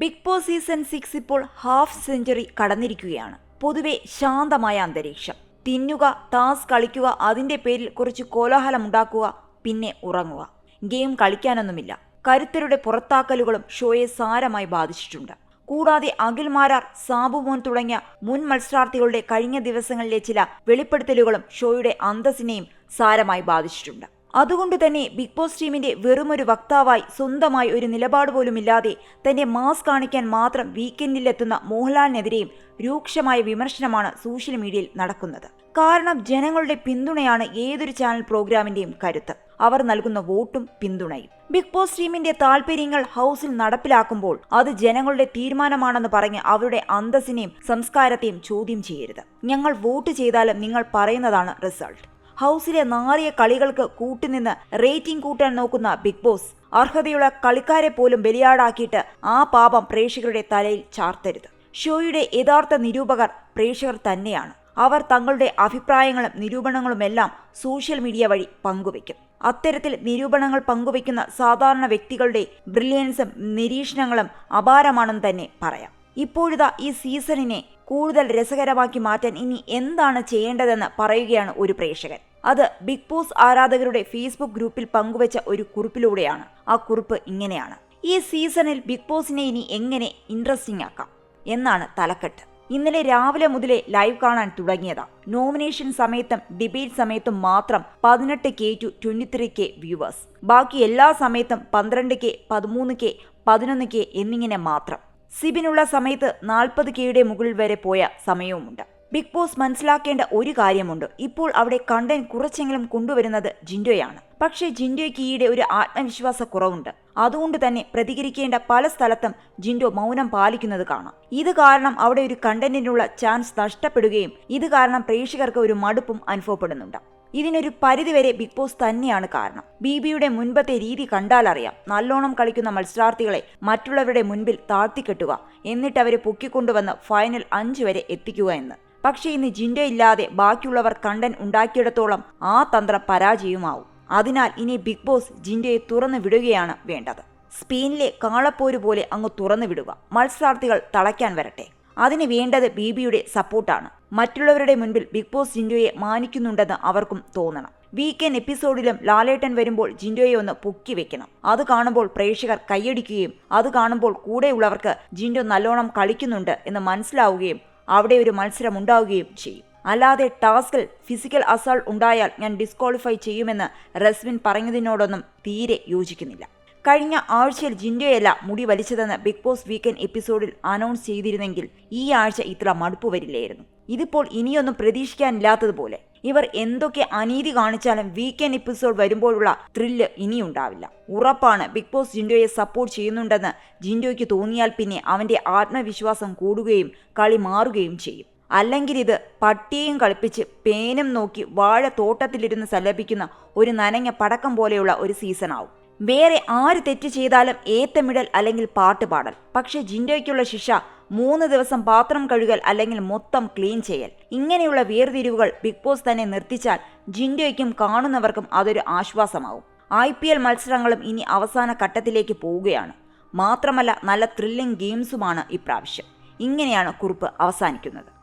Big Boss season six ഇപ്പോൾ half century കടന്നിരിക്കുകയാണ്. പൊതുവെ ശാന്തമായ അന്തരീക്ഷം. തിന്നുക ടാസ് കളിക്കുക അതിന്റെ പേരിൽ കുറച്ച് കോലാഹലം ഉണ്ടാക്കുക പിന്നെ ഉറങ്ങുക. ഗെയിം കളിക്കാനൊന്നുമില്ല. കരുത്തരുടെ പുറത്താക്കലുകളും ഷോയെ സാരമായി ബാധിച്ചിട്ടുണ്ട്. കൂടാതെ അഖിൽ മാരാർ സാബുമോൻ തുടങ്ങിയ മുൻ മത്സരാർത്ഥികളുടെ കഴിഞ്ഞ ദിവസങ്ങളിലെ ചില വെളിപ്പെടുത്തലുകളും ഷോയുടെ അന്തസ്സിനെയും സാരമായി ബാധിച്ചിട്ടുണ്ട്. അതുകൊണ്ട് തന്നെ ബിഗ് ബോസ് ടീമിന്റെ വെറുമൊരു വക്താവായി സ്വന്തമായി ഒരു നിലപാട് പോലുമില്ലാതെ തന്റെ മാസ് കാണിക്കാൻ മാത്രം വീക്കെൻഡിലെത്തുന്ന മോഹൻലാലിനെതിരെയും രൂക്ഷമായ വിമർശനമാണ് സോഷ്യൽ മീഡിയയിൽ നടക്കുന്നത്. കാരണം ജനങ്ങളുടെ പിന്തുണയാണ് ഏതൊരു ചാനൽ പ്രോഗ്രാമിന്റെയും കരുത്ത്. അവർ നൽകുന്ന വോട്ടും പിന്തുണയും. ബിഗ് ബോസ് ടീമിന്റെ താൽപര്യങ്ങൾ ഹൗസിൽ നടപ്പിലാക്കുമ്പോൾ അത് ജനങ്ങളുടെ തീരുമാനമാണെന്ന് പറഞ്ഞ് അവരുടെ അന്തസ്സിനെയും സംസ്കാരത്തെയും ചോദ്യം ചെയ്യരുത്. ഞങ്ങൾ വോട്ട് ചെയ്താലും നിങ്ങൾ പറയുന്നതാണ് റിസൾട്ട്. ഹൗസിലെ നാറിയ കളികൾക്ക് കൂട്ടുനിന്ന് റേറ്റിംഗ് കൂട്ടാൻ നോക്കുന്ന ബിഗ് ബോസ്. അർഹതയുള്ള കളിക്കാരെ പോലും ബലിയാടാക്കിയിട്ട് ആ പാപം പ്രേക്ഷകരുടെ തലയിൽ ചാർത്തരുത്. ഷോയുടെ യഥാർത്ഥ നിരൂപകർ പ്രേക്ഷകർ തന്നെയാണ്. അവർ തങ്ങളുടെ അഭിപ്രായങ്ങളും നിരൂപണങ്ങളുമെല്ലാം സോഷ്യൽ മീഡിയ വഴി പങ്കുവയ്ക്കും. അത്തരത്തിൽ നിരൂപണങ്ങൾ പങ്കുവയ്ക്കുന്ന സാധാരണ വ്യക്തികളുടെ ബ്രില്യൻസും നിരീക്ഷണങ്ങളും അപാരമാണെന്ന് തന്നെ പറയാം. ഇപ്പോഴിതാ ഈ സീസണിനെ കൂടുതൽ രസകരമാക്കി മാറ്റാൻ ഇനി എന്താണ് ചെയ്യേണ്ടതെന്ന് പറയുകയാണ് ഒരു പ്രേക്ഷകൻ. അത് ബിഗ് ബോസ് ആരാധകരുടെ ഫേസ്ബുക്ക് ഗ്രൂപ്പിൽ പങ്കുവച്ച ഒരു കുറിപ്പിലൂടെയാണ്. ആ കുറിപ്പ് ഇങ്ങനെയാണ്. ഈ സീസണിൽ ബിഗ് ബോസിനെ ഇനി എങ്ങനെ ഇൻട്രസ്റ്റിംഗ് ആക്കാം? എന്നാണ് തലക്കെട്ട്. ഇന്നലെ രാവിലെ മുതലേ ലൈവ് കാണാൻ തുടങ്ങിയതാ. നോമിനേഷൻ സമയത്തും ഡിബേറ്റ് സമയത്തും മാത്രം പതിനെട്ട് K to twenty three K viewers ബാക്കി എല്ലാ സമയത്തും പന്ത്രണ്ട് കെ പതിമൂന്ന് കെ പതിനൊന്ന് കെ എന്നിങ്ങനെ മാത്രം. സിബിനുള്ള സമയത്ത് നാൽപ്പത് കെയുടെ മുകളിൽ വരെ പോയ സമയവുമുണ്ട്. ബിഗ് ബോസ് മനസ്സിലാക്കേണ്ട ഒരു കാര്യമുണ്ട്. ഇപ്പോൾ അവിടെ കണ്ടന്റ് കുറച്ചെങ്കിലും കൊണ്ടുവരുന്നത് ജിൻഡോയാണ്. പക്ഷേ ജിൻഡോയ്ക്ക് ഈയിടെ ഒരു ആത്മവിശ്വാസ കുറവുണ്ട്. അതുകൊണ്ട് തന്നെ പ്രതികരിക്കേണ്ട പല സ്ഥലത്തും ജിൻഡോ മൗനം പാലിക്കുന്നത് കാണാം. ഇത് കാരണം അവിടെ ഒരു കണ്ടന്റിനുള്ള ചാൻസ് നഷ്ടപ്പെടുകയും ഇത് കാരണം പ്രേക്ഷകർക്ക് ഒരു മടുപ്പും അനുഭവപ്പെടുന്നുണ്ട്. ഇതിനൊരു പരിധിവരെ ബിഗ് ബോസ് തന്നെയാണ് കാരണം. ബിബിയുടെ മുൻപത്തെ രീതി കണ്ടാലറിയാം. നല്ലോണം കളിക്കുന്ന മത്സരാർത്ഥികളെ മറ്റുള്ളവരുടെ മുൻപിൽ താഴ്ത്തിക്കെട്ടുക എന്നിട്ട് അവരെ പൊക്കിക്കൊണ്ടുവന്ന് ഫൈനൽ അഞ്ച് വരെ എത്തിക്കുക എന്ന്. പക്ഷേ ഇന്ന് ജിൻഡോ ഇല്ലാതെ ബാക്കിയുള്ളവർ കണ്ടൻ ഉണ്ടാക്കിയിടത്തോളം ആ തന്ത്രം പരാജയവുമാവും. അതിനാൽ ഇനി ബിഗ് ബോസ് ജിൻഡയെ തുറന്നു വിടുകയാണ് വേണ്ടത്. സ്പെയിനിലെ കാളപ്പോര് പോലെ അങ്ങ് തുറന്നു വിടുക. മത്സരാർത്ഥികൾ തളയ്ക്കാൻ വരട്ടെ. അതിന് വേണ്ടത് ബിബിയുടെ സപ്പോർട്ടാണ്. മറ്റുള്ളവരുടെ മുൻപിൽ ബിഗ് ബോസ് ജിൻഡോയെ മാനിക്കുന്നുണ്ടെന്ന് അവർക്കും തോന്നണം. വീക്കെൻഡ് എപ്പിസോഡിലും ലാലേട്ടൻ വരുമ്പോൾ ജിൻഡോയെ ഒന്ന് പൊക്കി വെക്കണം. അത് കാണുമ്പോൾ പ്രേക്ഷകർ കൈയടിക്കുകയും അത് കാണുമ്പോൾ കൂടെയുള്ളവർക്ക് ജിൻഡോ നല്ലോണം കളിക്കുന്നുണ്ട് എന്ന് മനസ്സിലാവുകയും അവിടെ ഒരു മത്സരം ഉണ്ടാവുകയും ചെയ്യും. അല്ലാതെ ടാസ്കിൽ ഫിസിക്കൽ അസാൾട്ട് ഉണ്ടായാൽ ഞാൻ ഡിസ്ക്വാളിഫൈ ചെയ്യുമെന്ന് റസ്വിൻ പറഞ്ഞതിനോടൊന്നും തീരെ യോജിക്കുന്നില്ല. കഴിഞ്ഞ ആഴ്ചയിൽ ജിൻഡോയല്ല മുടി വലിച്ചതെന്ന് ബിഗ് ബോസ് വീക്കെൻഡ് എപ്പിസോഡിൽ അനൗൺസ് ചെയ്തിരുന്നെങ്കിൽ ഈ ആഴ്ച ഇത്ര മടുപ്പ് വരില്ലായിരുന്നു. ഇതിപ്പോൾ ഇനിയൊന്നും പ്രതീക്ഷിക്കാനില്ലാത്തതുപോലെ. ഇവർ എന്തൊക്കെ അനീതി കാണിച്ചാലും വീക്കെൻഡ് എപ്പിസോഡ് വരുമ്പോഴുള്ള ത്രില്ല് ഇനിയുണ്ടാവില്ല. ഉറപ്പാണ് ബിഗ് ബോസ് ജിൻഡോയെ സപ്പോർട്ട് ചെയ്യുന്നുണ്ടെന്ന് ജിൻഡോയ്ക്ക് തോന്നിയാൽ പിന്നെ അവന്റെ ആത്മവിശ്വാസം കൂടുകയും കളി മാറുകയും ചെയ്യും. അല്ലെങ്കിൽ ഇത് പട്ടിയെയും കളിപ്പിച്ച് പേനും നോക്കി വാഴ തോട്ടത്തിലിരുന്ന് സലപിക്കുന്ന ഒരു നനഞ്ഞ പടക്കം പോലെയുള്ള ഒരു സീസണാവും വേറെ ആര് തെറ്റ് ചെയ്താലും ഏത്തമിടൽ അല്ലെങ്കിൽ പാട്ട് പാടൽ പക്ഷേ ജിൻഡോയ്ക്കുള്ള ശിക്ഷ മൂന്ന് ദിവസം പാത്രം കഴുകൽ അല്ലെങ്കിൽ മൊത്തം ക്ലീൻ ചെയ്യൽ. ഇങ്ങനെയുള്ള വേർതിരിവുകൾ ബിഗ് ബോസ് തന്നെ നിർത്തിച്ചാൽ ജിൻഡോയ്ക്കും കാണുന്നവർക്കും അതൊരു ആശ്വാസമാവും. ഐ പി എൽ മത്സരങ്ങളും ഇനി അവസാന ഘട്ടത്തിലേക്ക് പോവുകയാണ്. മാത്രമല്ല നല്ല ത്രില്ലിംഗ് ഗെയിംസുമാണ് ഇപ്രാവശ്യം. ഇങ്ങനെയാണ് കുറിപ്പ് അവസാനിക്കുന്നത്.